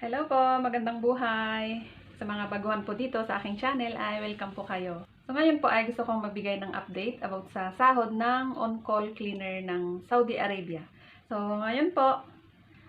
Hello po, magandang buhay. Sa mga baguhan po dito sa aking channel ay welcome po kayo. So ngayon po ay gusto kong magbigay ng update about sa sahod ng on-call cleaner ng Saudi Arabia. So ngayon po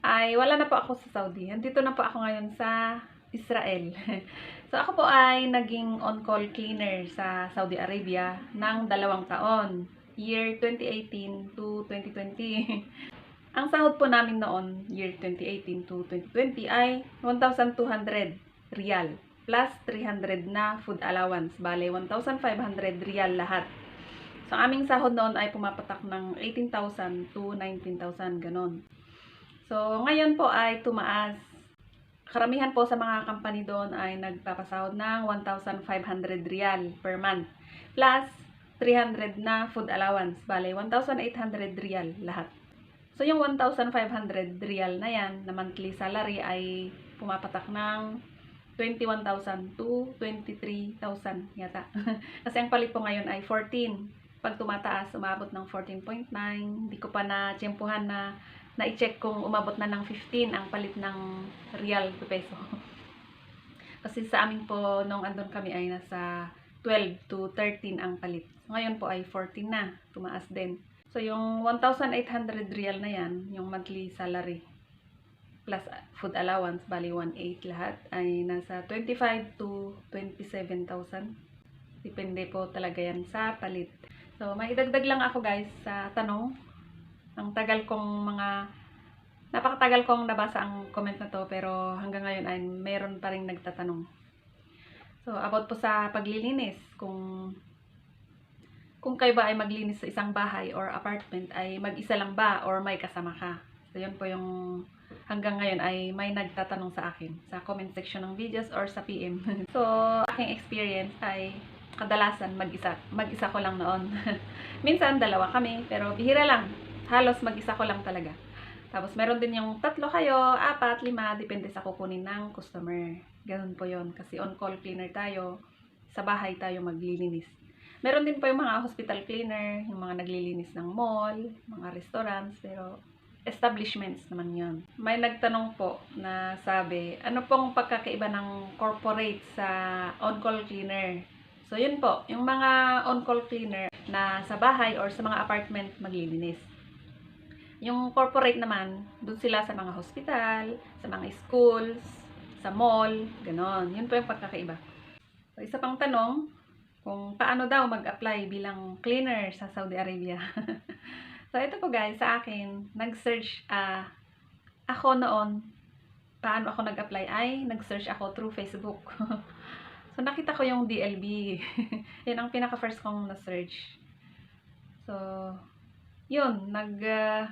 ay wala na po ako sa Saudi. Andito na po ako ngayon sa Israel. so ako po ay naging on-call cleaner sa Saudi Arabia ng dalawang taon. Year 2018 to 2020. Ang sahod po namin noon, year 2018 to 2020, ay 1,200 real plus 300 na food allowance. Bale, 1,500 real lahat. So, aming sahod noon ay pumapatak ng 18,000 to 19,000, ganon. So, ngayon po ay tumaas. Karamihan po sa mga company doon ay nagpapasahod ng 1,500 real per month plus 300 na food allowance. Bale, 1,800 real lahat. So, yung 1,500 real na yan, na monthly salary ay pumapatak ng 21,000 to 23,000 yata. Kasi ang palit po ngayon ay 14. Pag tumataas, umabot ng 14.9. Hindi ko pa na tsempuhan na na-check kung umabot na ng 15 ang palit ng real to peso. Kasi sa amin po, nung andun kami ay nasa 12 to 13 ang palit. Ngayon po ay 14 na. Tumaas din. So, yung 1,800 real na yan, yung monthly salary, plus food allowance, bali 1,800 lahat, ay nasa 25 to 27,000. Depende po talaga yan sa palit. So, may idagdag lang ako guys sa tanong. Ang tagal kong mga, napakatagal kong nabasa ang comment na to, pero hanggang ngayon ay meron pa rin nagtatanong. So, about po sa paglilinis, kung kung kayo ba ay maglinis sa isang bahay or apartment ay mag-isa lang ba or may kasama ka. So, yun po yung hanggang ngayon ay may nagtatanong sa akin sa comment section ng videos or sa PM. so, aking experience ay kadalasan mag-isa. Mag-isa ko lang noon. Minsan dalawa kami, pero bihira lang. Halos mag-isa ko lang talaga. Tapos meron din yung tatlo kayo, apat, lima, depende sa kukunin ng customer. Ganun po yon Kasi on-call cleaner tayo, sa bahay tayo maglilinis. Meron din po yung mga hospital cleaner, yung mga naglilinis ng mall, mga restaurants, pero establishments naman yon. May nagtanong po na sabi, ano pong pagkakaiba ng corporate sa on-call cleaner? So, yun po, yung mga on-call cleaner na sa bahay or sa mga apartment maglilinis. Yung corporate naman, doon sila sa mga hospital, sa mga schools, sa mall, ganon. Yun po yung pagkakaiba. So, isa pang tanong, kung paano daw mag-apply bilang cleaner sa Saudi Arabia. so, ito po guys, sa akin, nag-search uh, ako noon, paano ako nag-apply ay nag-search ako through Facebook. so, nakita ko yung DLB. Yan ang pinaka-first kong na-search. So, yun, nag, uh,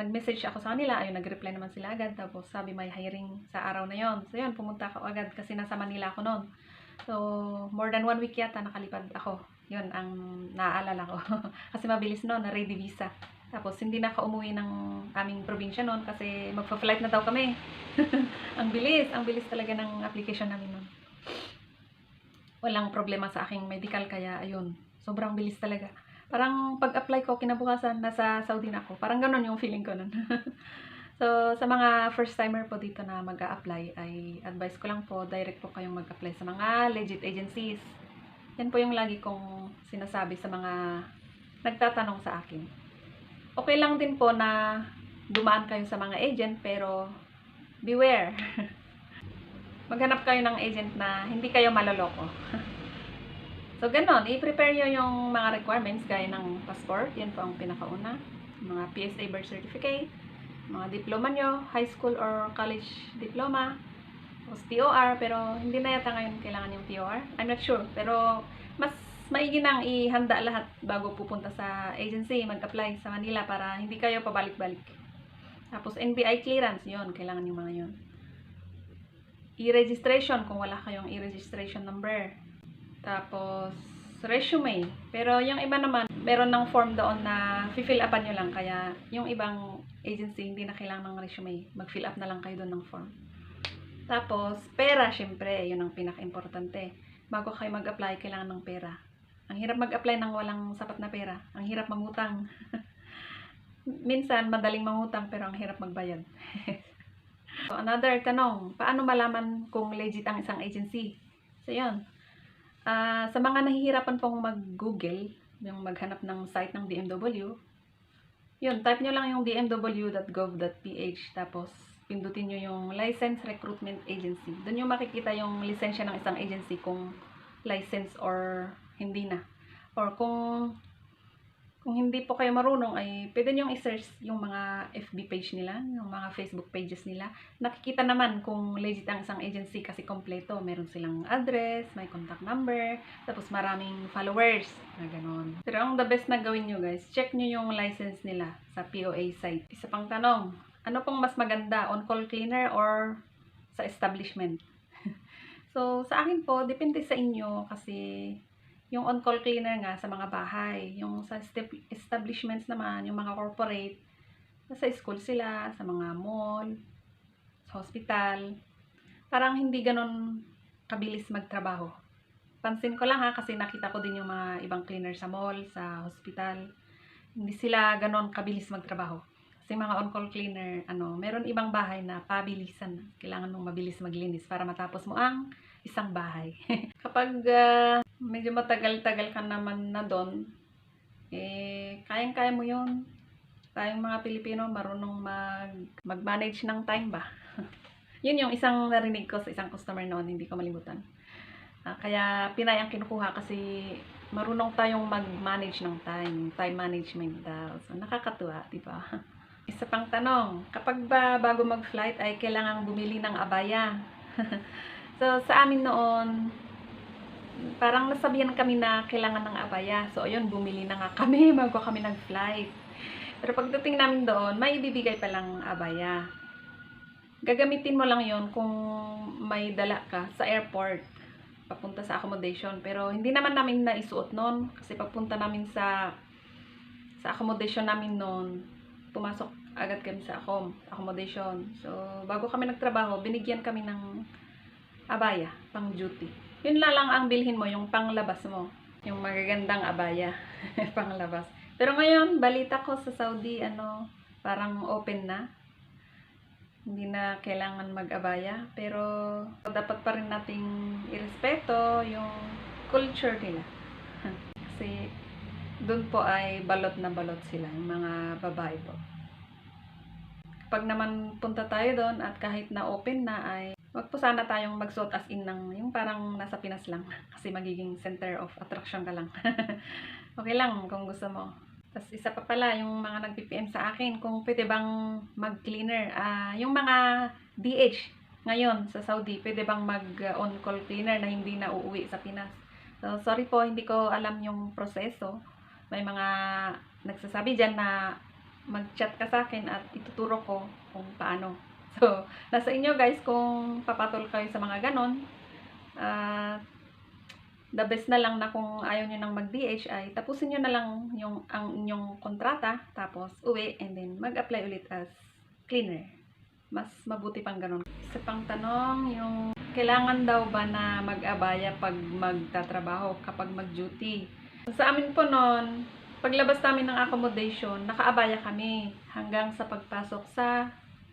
nag-message ako sa kanila, ayun, nag-reply naman sila agad, tapos sabi may hiring sa araw na yon So, yun, pumunta ako agad kasi nasa Manila ako noon. So, more than one week yata nakalipad ako. Yun ang naaalala ko. kasi mabilis noon, na ready visa. Tapos, hindi na umuwi ng aming probinsya noon kasi magpa-flight na daw kami. ang bilis, ang bilis talaga ng application namin noon. Walang problema sa aking medical kaya ayun, sobrang bilis talaga. Parang pag-apply ko kinabukasan nasa Saudi na ako. Parang ganun yung feeling ko noon. So, sa mga first timer po dito na mag apply ay advice ko lang po, direct po kayong mag-apply sa mga legit agencies. Yan po yung lagi kong sinasabi sa mga nagtatanong sa akin. Okay lang din po na dumaan kayo sa mga agent, pero beware. Maghanap kayo ng agent na hindi kayo maloloko. so, ganon. I-prepare nyo yung mga requirements gaya ng passport. Yan po ang pinakauna. Mga PSA birth certificate mga diploma nyo, high school or college diploma, tapos POR, pero hindi na yata ngayon kailangan yung POR. I'm not sure, pero mas maigi nang ihanda lahat bago pupunta sa agency, mag-apply sa Manila para hindi kayo pabalik-balik. Tapos NBI clearance, yon kailangan yung mga yon E-registration, kung wala kayong e-registration number. Tapos, resume. Pero yung iba naman, meron ng form doon na fill upan nyo lang. Kaya yung ibang agency, hindi na kailangan ng resume. Mag-fill up na lang kayo doon ng form. Tapos, pera, syempre, yun ang pinaka-importante. Bago kayo mag-apply, kailangan ng pera. Ang hirap mag-apply ng walang sapat na pera. Ang hirap mangutang. Minsan, madaling mangutang, pero ang hirap magbayad. so, another tanong, paano malaman kung legit ang isang agency? So, yun. Ah, sa mga nahihirapan pong mag-google, yung maghanap ng site ng BMW, yun, type nyo lang yung bmw.gov.ph tapos pindutin nyo yung License Recruitment Agency. Doon yung makikita yung lisensya ng isang agency kung license or hindi na. Or kung kung hindi po kayo marunong ay pwede nyo i-search yung mga FB page nila, yung mga Facebook pages nila. Nakikita naman kung legit ang isang agency kasi kompleto. Meron silang address, may contact number, tapos maraming followers, na ganon. Pero ang the best na gawin nyo guys, check nyo yung license nila sa POA site. Isa pang tanong, ano pong mas maganda, on-call cleaner or sa establishment? so, sa akin po, depende sa inyo kasi yung on-call cleaner nga sa mga bahay. Yung sa establishments naman, yung mga corporate, sa school sila, sa mga mall, sa hospital. Parang hindi ganon kabilis magtrabaho. Pansin ko lang ha, kasi nakita ko din yung mga ibang cleaner sa mall, sa hospital. Hindi sila ganon kabilis magtrabaho. Kasi mga on-call cleaner, ano, meron ibang bahay na pabilisan. Kailangan mong mabilis maglinis para matapos mo ang isang bahay. Kapag ah, medyo matagal-tagal ka naman na doon, eh, kayang-kaya mo yun. Tayong mga Pilipino, marunong mag, mag-manage ng time ba? yun yung isang narinig ko sa isang customer noon, hindi ko malimutan. Ah, kaya Pinay ang kinukuha kasi marunong tayong mag-manage ng time, time management daw. So, nakakatuwa, di ba? Isa pang tanong, kapag ba bago mag-flight ay kailangang bumili ng abaya? so, sa amin noon, parang nasabihan kami na kailangan ng abaya. So, ayun, bumili na nga kami bago kami nag-flight. Pero pagdating namin doon, may ibibigay palang abaya. Gagamitin mo lang yon kung may dala ka sa airport papunta sa accommodation. Pero hindi naman namin naisuot noon kasi pagpunta namin sa sa accommodation namin noon, pumasok agad kami sa accom, accommodation. So, bago kami nagtrabaho, binigyan kami ng abaya, pang duty. Yun lang ang bilhin mo, yung panglabas mo. Yung magagandang abaya, panglabas. Pero ngayon, balita ko sa Saudi, ano, parang open na. Hindi na kailangan mag-abaya. Pero, dapat pa rin nating irespeto yung culture nila. Kasi, doon po ay balot na balot sila, yung mga babae po. Kapag naman punta tayo doon at kahit na open na ay wag po sana tayong magsuot as in ng yung parang nasa Pinas lang kasi magiging center of attraction ka lang. okay lang kung gusto mo. Tapos isa pa pala yung mga nag-PPM sa akin kung pwede bang mag-cleaner. Ah, yung mga DH ngayon sa Saudi, pwede bang mag-on-call cleaner na hindi na uuwi sa Pinas. So, sorry po, hindi ko alam yung proseso. May mga nagsasabi dyan na mag-chat ka sa akin at ituturo ko kung paano. So, nasa inyo guys kung papatol kayo sa mga ganon. At the best na lang na kung ayaw nyo nang mag-DH ay tapusin nyo na lang yung, ang inyong kontrata tapos uwi and then mag-apply ulit as cleaner. Mas mabuti pang ganon. Isa pang tanong, yung kailangan daw ba na mag-abaya pag magtatrabaho kapag mag-duty? Sa amin po noon, paglabas namin ng accommodation, nakaabaya kami hanggang sa pagpasok sa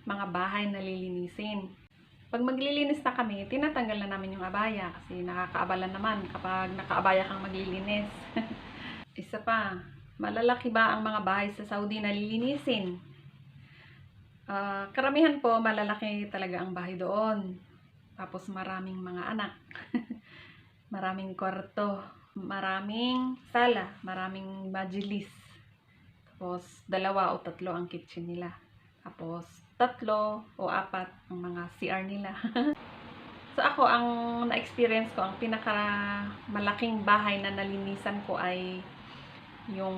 mga bahay na lilinisin. Pag maglilinis na kami, tinatanggal na namin yung abaya kasi nakakaabala naman kapag nakaabaya kang maglilinis. Isa pa, malalaki ba ang mga bahay sa Saudi na lilinisin? Ah, karamihan po, malalaki talaga ang bahay doon. Tapos maraming mga anak. maraming kwarto. Maraming sala. Maraming majilis. Tapos dalawa o tatlo ang kitchen nila. Tapos tatlo o apat ang mga CR nila. so ako, ang na-experience ko, ang pinaka malaking bahay na nalinisan ko ay yung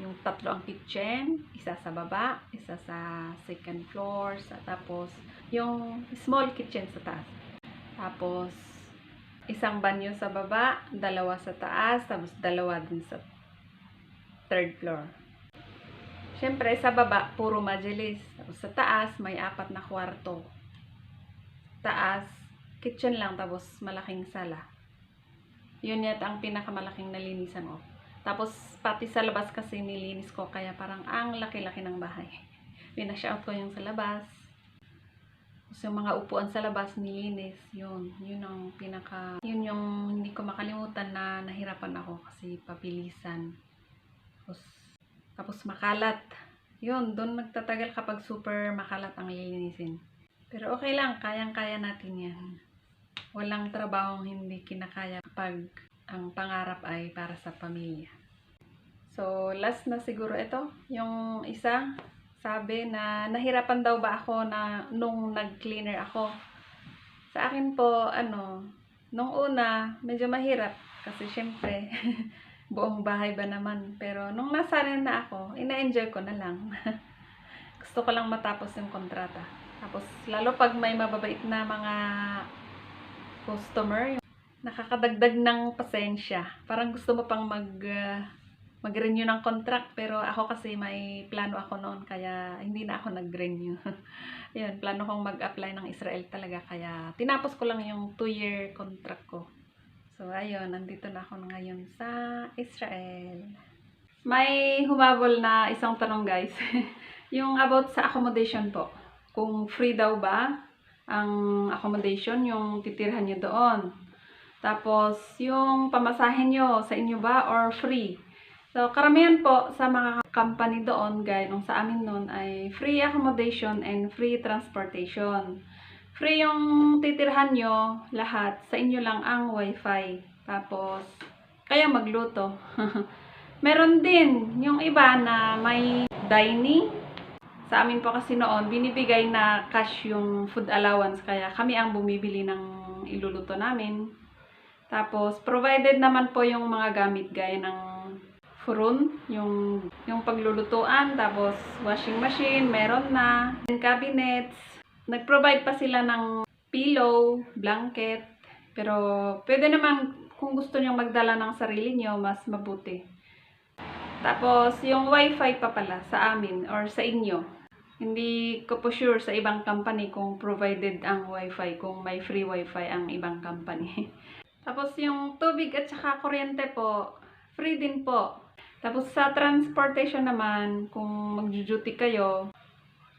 yung tatlo ang kitchen, isa sa baba, isa sa second floor, sa, tapos yung small kitchen sa taas. Tapos isang banyo sa baba, dalawa sa taas, tapos dalawa din sa third floor. Siyempre, sa baba, puro majalis. Sa taas, may apat na kwarto. Taas, kitchen lang, tapos malaking sala. Yun yata ang pinakamalaking nalinisan ko. Tapos, pati sa labas kasi nilinis ko, kaya parang ang laki-laki ng bahay. Pinashout ko yung sa labas. Tapos yung mga upuan sa labas, nilinis. Yun, yun ang pinaka, yun yung hindi ko makalimutan na nahirapan ako kasi pabilisan. Tapos, tapos makalat. Yun, doon nagtatagal kapag super makalat ang lilinisin. Pero okay lang, kayang-kaya natin yan. Walang trabahong hindi kinakaya kapag ang pangarap ay para sa pamilya. So, last na siguro ito. Yung isa, sabi na nahirapan daw ba ako na nung nag-cleaner ako. Sa akin po, ano, nung una, medyo mahirap. Kasi syempre, buong bahay ba naman. Pero nung nasanay na ako, ina-enjoy ko na lang. Gusto ko lang matapos yung kontrata. Tapos, lalo pag may mababait na mga customer, nakakadagdag ng pasensya. Parang gusto mo pang mag ah, mag-renew ng contract pero ako kasi may plano ako noon kaya hindi na ako nag-renew. Yun, plano kong mag-apply ng Israel talaga kaya tinapos ko lang yung 2-year contract ko. So ayun, nandito na ako ngayon sa Israel. May humabol na isang tanong guys. yung about sa accommodation po. Kung free daw ba ang accommodation, yung titirhan nyo doon. Tapos, yung pamasahin nyo sa inyo ba or free? So, karamihan po sa mga company doon, gaya nung sa amin noon, ay free accommodation and free transportation. Free yung titirhan nyo, lahat. Sa inyo lang ang wifi. Tapos, kaya magluto. Meron din yung iba na may dining. Sa amin po kasi noon, binibigay na cash yung food allowance. Kaya kami ang bumibili ng iluluto namin. Tapos, provided naman po yung mga gamit gaya ng furun, yung, yung paglulutuan, tapos washing machine, meron na, and cabinets. Nag-provide pa sila ng pillow, blanket, pero pwede naman kung gusto nyo magdala ng sarili nyo, mas mabuti. Tapos, yung wifi pa pala sa amin or sa inyo. Hindi ko po sure sa ibang company kung provided ang wifi, kung may free wifi ang ibang company. Tapos yung tubig at saka kuryente po, free din po. Tapos sa transportation naman, kung mag-duty kayo,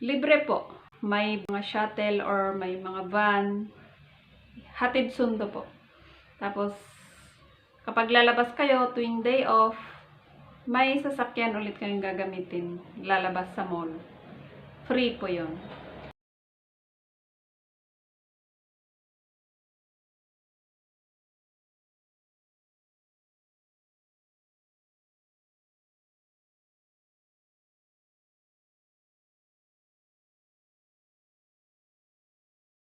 libre po. May mga shuttle or may mga van, hatid sundo po. Tapos, kapag lalabas kayo tuwing day off, may sasakyan ulit kayong gagamitin, lalabas sa mall. Free po yon